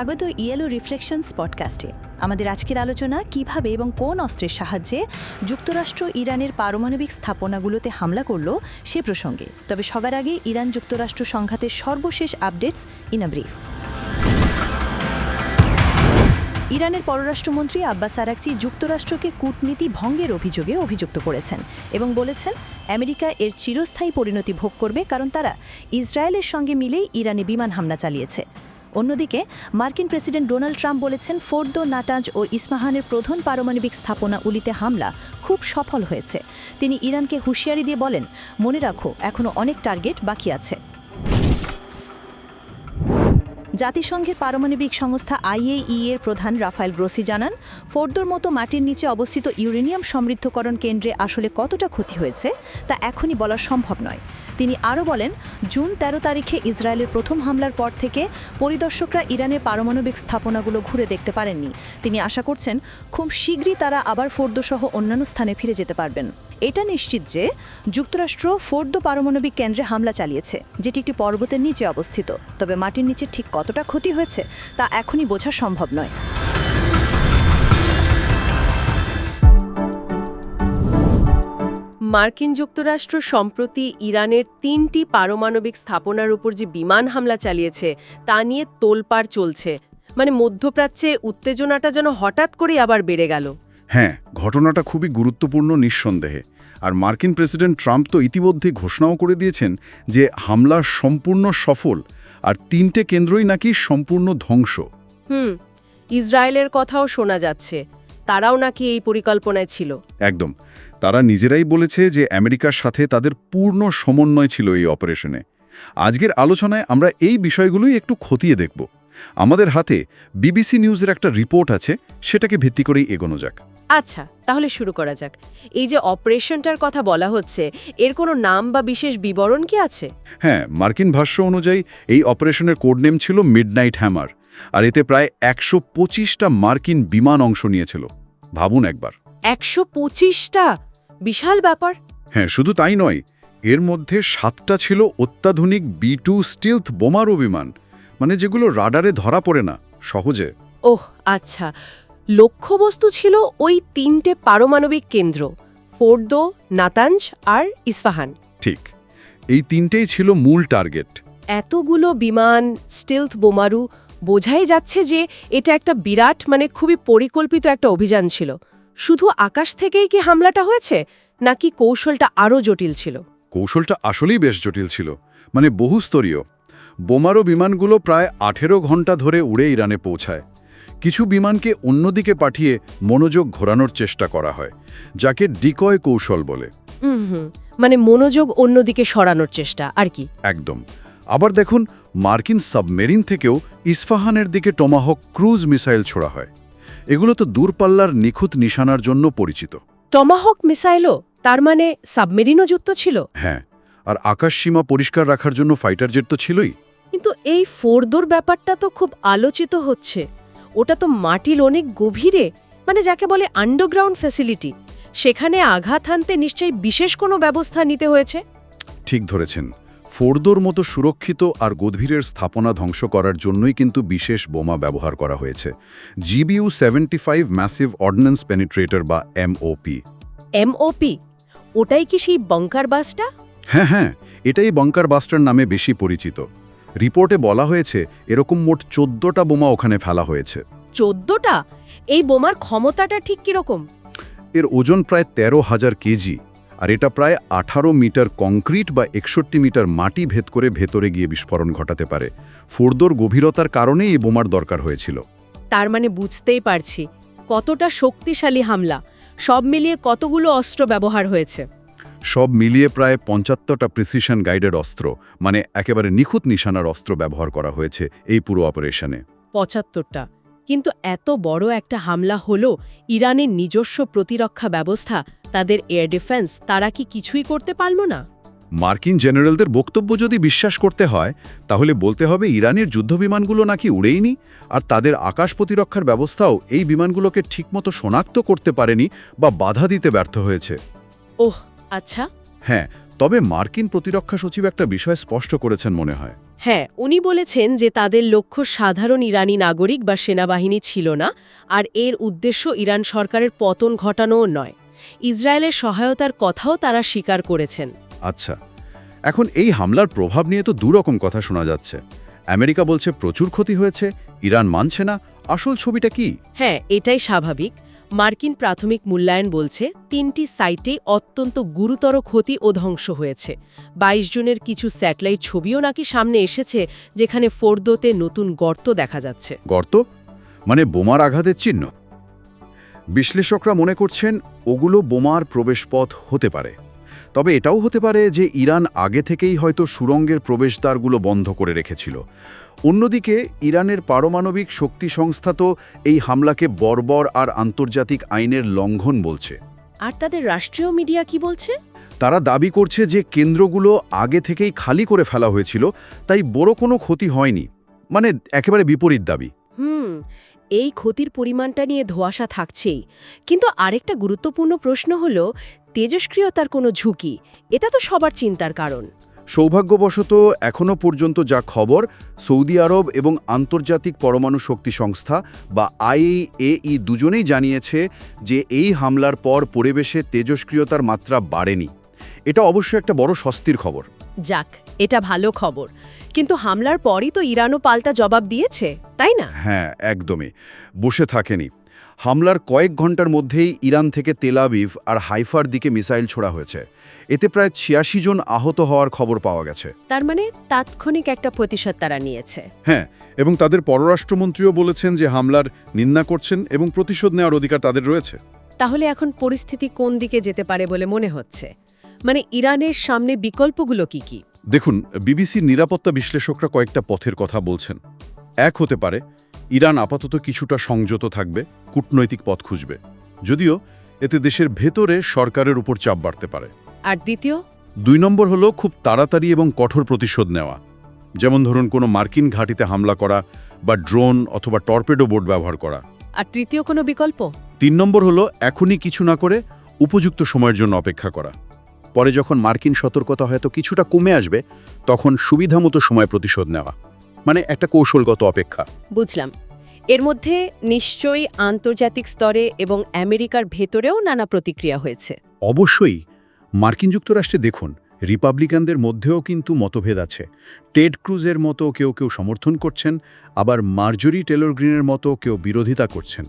স্বাগত yellow reflections পডকাস্টে। আমাদের আজকের আলোচনা, কীভাবে এবং কোন অস্ত্রের সাহায্যে যুক্তরাষ্ট্র ইরানের পারমাণবিক স্থাপনাগুলোতে হামলা করল সে প্রসঙ্গে। তবে সবার আগে ইরান যুক্তরাষ্ট্র সংঘাতের সর্বশেষ আপডেটস ইন আ ব্রিফ। ইরানের পররাষ্ট্রমন্ত্রী আব্বাস আরাকচি যুক্তরাষ্ট্রকে কূটনীতি ভঙ্গের অভিযোগে অভিযুক্ত করেছেন এবং বলেছেন, আমেরিকা এর চিরস্থায়ী পরিণতি ভোগ করবে কারণ তারা ইসরায়েলের সঙ্গে মিলেই ইরানে বিমান হামলা চালিয়েছে। অন্যদিকে, মার্কিন প্রেসিডেন্ট ডোনাল্ড ট্রাম্প বলেছেন, ফোর্দো নাটাজ ও ইসমাহানের প্রধান পারমাণবিক স্থাপনা উলিতে হামলা খুব সফল হয়েছে। তিনি ইরানকে হুঁশিয়ারি দিয়ে বলেন, মনে রাখো এখনও অনেক টার্গেট বাকি আছে। জাতিসংঘের পারমাণবিক সংস্থা আইএই এর প্রধান রাফায়েল গ্রোসি জানান ফোর্দোর মতো মাটির নিচে অবস্থিত ইউরেনিয়াম সমৃদ্ধকরণ কেন্দ্রে আসলে কতটা ক্ষতি হয়েছে তা এখনই বলা সম্ভব নয়। তিনি আরও বলেন, জুন ১৩ তারিখে ইসরায়েলের প্রথম হামলার পর থেকে পরিদর্শকরা ইরানের পারমাণবিক স্থাপনাগুলো ঘুরে দেখতে পারেননি। তিনি আশা করছেন, খুব শীঘ্রই তারা আবার ফোর্দোসহ অন্যান্য স্থানে ফিরে যেতে পারবেন। এটা নিশ্চিত যে যুক্তরাষ্ট্র ফোর্দো পারমাণবিক কেন্দ্রে হামলা চালিয়েছে, যেটি একটি পর্বতের নিচে অবস্থিত, তবে মাটির নিচে ঠিক কতটা ক্ষতি হয়েছে তা এখনই বোঝা সম্ভব নয়। মার্কিন যুক্তরাষ্ট্র সম্প্রতি ইরানের তিনটি পারমাণবিক স্থাপনার উপর যে বিমান হামলা চালিয়েছে তা নিয়ে তোলপাড় চলছে। মানে মধ্যপ্রাচ্যে উত্তেজনাটা যেন হঠাৎ করে আবার বেড়ে গেল। হ্যাঁ ঘটনাটা খুবই গুরুত্বপূর্ণ নিঃসন্দেহে। আর মার্কিন প্রেসিডেন্ট ট্রাম্প তো ইতিমধ্যে ঘোষণাও করে দিয়েছেন যে হামলা সম্পূর্ণ সফল আর তিনটে কেন্দ্রই নাকি সম্পূর্ণ ধ্বংস। হুম ইসরায়েলের কথাও শোনা যাচ্ছে। তারাও নাকি এই পরিকল্পনায় ছিল। একদম তারা নিজেরাই বলেছে যে আমেরিকার সাথে তাদের পূর্ণ সমন্বয় ছিল এই অপারেশনে। আজকের আলোচনায় আমরা এই বিষয়গুলোই একটু খতিয়ে দেখব। আমাদের হাতে বিবিসি নিউজের একটা রিপোর্ট আছে সেটাকে ভিত্তি করেই এগোনো যাক। আচ্ছা তাহলে শুরু করা যাক। এই যে অপারেশনটার কথা বলা হচ্ছে এর কোনো নাম বা বিশেষ বিবরণ কি আছে? হ্যাঁ মার্কিন ভাষ্য অনুযায়ী এই অপারেশনের কোডনেম ছিল মিডনাইট হ্যামার আর এতে প্রায় একশো পঁচিশটা মার্কিন বিমান অংশ নিয়েছিল। ভাবুন একবার। একশো পঁচিশটা? বিশাল ব্যাপার। হ্যাঁ শুধু তাই নয় এর মধ্যে সাতটা ছিল অত্যাধুনিক বি টু স্টিলথ বোমারু বিমান মানে যেগুলো রাডারে ধরা পড়ে না সহজে। ওহ আচ্ছা। লক্ষ্যবস্তু ছিল ওই তিনটে পারমাণবিক কেন্দ্র ফোর্দো নাতাঞ্জ আর ইস্ফাহান। ঠিক। এই তিনটেই ছিল মূল টার্গেট। এতগুলো বিমান স্টিলথ বোমারু বোঝাই যাচ্ছে যে এটা একটা বিরাট মানে খুবই পরিকল্পিত একটা অভিযান ছিল। শুধু আকাশ থেকেই কি হামলাটা হয়েছে নাকি কৌশলটা আরও জটিল ছিল? কৌশলটা আসলেই বেশ জটিল ছিল। মানে বহুস্তরীয়। বোমারো বিমানগুলো প্রায় আঠেরো ঘণ্টা ধরে উড়ে ইরানে পৌঁছায়। কিছু বিমানকে অন্যদিকে পাঠিয়ে মনোযোগ ঘোরানোর চেষ্টা করা হয় যাকে ডিকয় কৌশল বলে। মানে মনোযোগ অন্যদিকে সরানোর চেষ্টা আর কি? একদম। আবার দেখুন মার্কিন সাবমেরিন থেকেও ইস্ফাহানের দিকে টমাহক ক্রুজ মিসাইল ছোড়া হয়। এগুলো তো দূরপাল্লার নিখুঁত নিশানার জন্য পরিচিত। টমাহক মিসাইলও? তার মানে সাবমেরিনও যুক্ত ছিল? হ্যাঁ আর আকাশসীমা পরিষ্কার রাখার জন্য ফাইটার জেট তো ছিলই। কিন্তু এই ফোর্দোর ব্যাপারটা তো খুব আলোচিত হচ্ছে। ওটা তো মাটির অনেক গভীরে মানে যাকে বলে আন্ডারগ্রাউন্ড ফ্যাসিলিটি সেখানে আঘাত হানতে নিশ্চয়ই বিশেষ কোনো ব্যবস্থা নিতে হয়েছে? ঠিক ধরেছেন। ফোর্দোর মতো সুরক্ষিত আর গভীরের স্থাপনা ধ্বংস করার জন্যই কিন্তু বিশেষ বোমা ব্যবহার করা হয়েছে। GBU seventy five massive ordnance penetrator বা এমওপি। এমওপি? ওটাই কি সেই বঙ্কার বাসটা? হ্যাঁ হ্যাঁ এটাই বঙ্কার বাস্টার নামে বেশি পরিচিত। রিপোর্টে বলা হয়েছে এরকম মোট চোদ্দটা বোমা ওখানে ফেলা হয়েছে। চোদ্দটা? এই বোমার ক্ষমতাটা ঠিক কীরকম? এর ওজন প্রায় তেরো হাজার কেজি আর এটা প্রায় আঠারো মিটার কংক্রিট বা একষট্টি মিটার মাটি ভেদ করে ভেতরে গিয়ে বিস্ফোরণ ঘটাতে পারে। ফোর্দোর গভীরতার কারণে এই বোমার দরকার হয়েছিল। তার মানে বুঝতেই পারছি। কতটা শক্তিশালী হামলা। সব মিলিয়ে কতগুলো অস্ত্র ব্যবহার হয়েছে? সব মিলিয়ে প্রায় পঞ্চাত্তরটা প্রিসিশন গাইডেড অস্ত্র মানে একেবারে নিখুঁত নিশানার অস্ত্র ব্যবহার করা হয়েছে এই পুরো অপারেশনে পঁচাত্তরটা। কিন্তু এত বড় একটা হামলা হলো ইরানের নিজস্ব প্রতিরক্ষা ব্যবস্থা তাদের এয়ার ডিফেন্স তারা কি কিছুই করতে পারল না? মার্কিন জেনারেলদের বক্তব্য যদি বিশ্বাস করতে হয় তাহলে বলতে হবে ইরানের যুদ্ধবিমানগুলো নাকি উড়েইনি আর তাদের আকাশ প্রতিরক্ষার ব্যবস্থাও এই বিমানগুলোকে ঠিকমতো শনাক্ত করতে পারেনি বা বাধা দিতে ব্যর্থ হয়েছে। ওহ আচ্ছা। হ্যাঁ তবে মার্কিন প্রতিরক্ষা সচিব একটা বিষয় স্পষ্ট করেছেন মনে হয়। হ্যাঁ উনি বলেছেন যে তাদের লক্ষ্য সাধারণ ইরানি নাগরিক বা সেনাবাহিনী ছিল না আর এর উদ্দেশ্য ইরান সরকারের পতন ঘটানোও নয়। ইসরায়েলের সহায়তার কথাও তারা স্বীকার করেছেন। আচ্ছা এখন এই হামলার প্রভাব নিয়ে তো দুরকম কথা শোনা যাচ্ছে। আমেরিকা বলছে প্রচুর ক্ষতি হয়েছে ইরান মানছে না আসল ছবিটা কি? হ্যাঁ এটাই স্বাভাবিক। মার্কিন প্রাথমিক মূল্যায়ন বলছে, তিনটি সাইটে অত্যন্ত গুরুতর ক্ষতি ও ধ্বংস হয়েছে। ২২ জনের কিছু স্যাটেলাইট ছবিও নাকি সামনে এসেছে, যেখানে ফোর্দোতে নতুন গর্ত দেখা যাচ্ছে। গর্ত? মানে বোমার আঘাতের চিহ্ন? বিশ্লেষকরা মনে করছেন ওগুলো বোমার প্রবেশপথ হতে পারে। তবে এটাও হতে পারে যে ইরান আগে থেকেই হয়তো সুরঙ্গের প্রবেশদ্বারগুলো বন্ধ করে রেখেছিল। অন্যদিকে ইরানের পারমাণবিক শক্তি সংস্থা তো এই হামলাকে বর্বর আর আন্তর্জাতিক আইনের লঙ্ঘন বলছে। আর তাদের রাষ্ট্রীয় মিডিয়া কি বলছে? তারা দাবি করছে যে কেন্দ্রগুলো আগে থেকেই খালি করে ফেলা হয়েছিল তাই বড় কোনো ক্ষতি হয়নি। মানে একেবারে বিপরীত দাবি। হুম এই ক্ষতির পরিমাণটা নিয়ে ধোয়াশা থাকছেই। কিন্তু আরেকটা গুরুত্বপূর্ণ প্রশ্ন হল তেজস্ক্রিয়তার কোনো ঝুঁকি? এটা তো সবার চিন্তার কারণ। সৌভাগ্যবশত এখনও পর্যন্ত যা খবর, সৌদি আরব এবং আন্তর্জাতিক পরমাণু শক্তি সংস্থা বা আইএই দুজনেই জানিয়েছে যে এই হামলার পর পরিবেশে তেজস্ক্রিয়তার মাত্রা বাড়েনি। এটা অবশ্য একটা বড় স্বস্তির খবর। যাক এটা ভালো খবর। কিন্তু হামলার পরই তো ইরানও পাল্টা জবাব দিয়েছে তাই না? হ্যাঁ একদমই। বসে থাকেনি। হামলার কয়েক ঘণ্টার মধ্যেই ইরান থেকে তেলাবিভ আর হাইফার দিকে মিসাইল ছোড়া হয়েছে। এতে প্রায় ছিয়াশি জন আহত হওয়ার খবর পাওয়া গেছে। তার মানে তাৎক্ষণিক একটা প্রতিশোধ তারা নিয়েছে। হ্যাঁ এবং তাদের পররাষ্ট্রমন্ত্রীও বলেছেন যে হামলার নিন্দা করছেন এবং প্রতিশোধ নেওয়ার অধিকার তাদের রয়েছে। তাহলে এখন পরিস্থিতি কোন দিকে যেতে পারে বলে মনে হচ্ছে? মানে ইরানের সামনে বিকল্পগুলো কি কি? দেখুন বিবিসির নিরাপত্তা বিশ্লেষকরা কয়েকটা পথের কথা বলছেন। এক হতে পারে ইরান আপাতত কিছুটা সংযত থাকবে কূটনৈতিক পথ খুঁজবে। যদিও এতে দেশের ভেতরে সরকারের উপর চাপ বাড়তে পারে। আর দ্বিতীয়? দুই নম্বর হলো খুব তাড়াতাড়ি এবং কঠোর প্রতিশোধ নেওয়া। যেমন ধরুন কোনো মার্কিন ঘাঁটিতে হামলা করা বা ড্রোন অথবা টর্পেডো বোর্ড ব্যবহার করা। আর তৃতীয় কোনো বিকল্প? তিন নম্বর হলো এখনই কিছু না করে উপযুক্ত সময়ের জন্য অপেক্ষা করা। পরে যখন মার্কিন সতর্কতা হয়তো কিছুটা কমে আসবে তখন সুবিধামতো সময় প্রতিশোধ নেওয়া। মানে একটা কৌশলগত অপেক্ষা। বুঝলাম। এর মধ্যে নিশ্চয়ই আন্তর্জাতিক স্তরে এবং আমেরিকার ভেতরেও নানা প্রতিক্রিয়া হয়েছে। অবশ্যই। মার্কিন যুক্তরাষ্ট্রে দেখুন রিপাবলিকানদের মধ্যেও কিন্তু মতভেদ আছে। টেড ক্রুজের মতো কেউ কেউ সমর্থন করছেন আবার মার্জরি টেলর গ্রিনের মতো কেউ বিরোধিতা করছেন।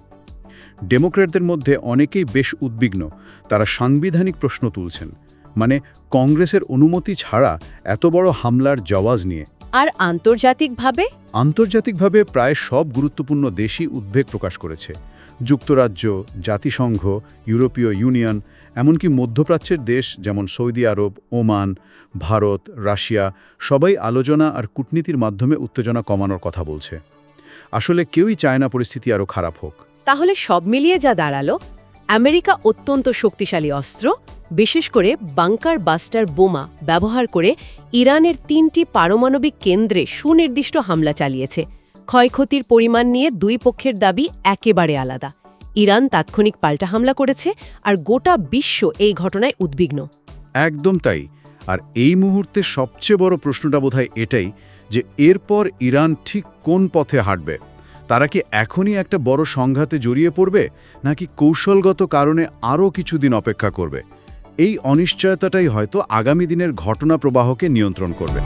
ডেমোক্র্যাটদের মধ্যে অনেকেই বেশ উদ্বিগ্ন তারা সাংবিধানিক প্রশ্ন তুলছেন। মানে কংগ্রেসের অনুমতি ছাড়া এত বড় হামলার জওয়াজ নিয়ে। আর আন্তর্জাতিকভাবে? আন্তর্জাতিকভাবে প্রায় সব গুরুত্বপূর্ণ দেশই উদ্বেগ প্রকাশ করেছে। যুক্তরাজ্য জাতিসংঘ ইউরোপীয় ইউনিয়ন এমনকি মধ্যপ্রাচ্যের দেশ যেমন Saudi Arab Oman Bharat Russia সবাই আলোচনা আর কূটনীতির মাধ্যমে উত্তেজনা কমানোর কথা বলছে। আসলে কেউই চায় না পরিস্থিতি আরও খারাপ হোক। তাহলে সব মিলিয়ে যা দাঁড়াল আমেরিকা অত্যন্ত শক্তিশালী অস্ত্র বিশেষ করে বাংকার বাস্টার বোমা ব্যবহার করে ইরানের তিনটি পারমাণবিক কেন্দ্রে সুনির্দিষ্ট হামলা চালিয়েছে। ক্ষয়ক্ষতির পরিমাণ নিয়ে দুই পক্ষের দাবি একেবারে আলাদা। ইরান তাৎক্ষণিক পাল্টা হামলা করেছে আর গোটা বিশ্ব এই ঘটনায় উদ্বিগ্ন। একদম তাই। আর এই মুহূর্তে সবচেয়ে বড় প্রশ্নটা বোধহয় এটাই যে এরপর ইরান ঠিক কোন পথে হাঁটবে? তারা কি এখনই একটা বড় সংঘাতে জড়িয়ে পড়বে? নাকি কৌশলগত কারণে আরও কিছুদিন অপেক্ষা করবে? এই অনিশ্চয়তাটাই হয়তো আগামী দিনের ঘটনা প্রবাহকে নিয়ন্ত্রণ করবে।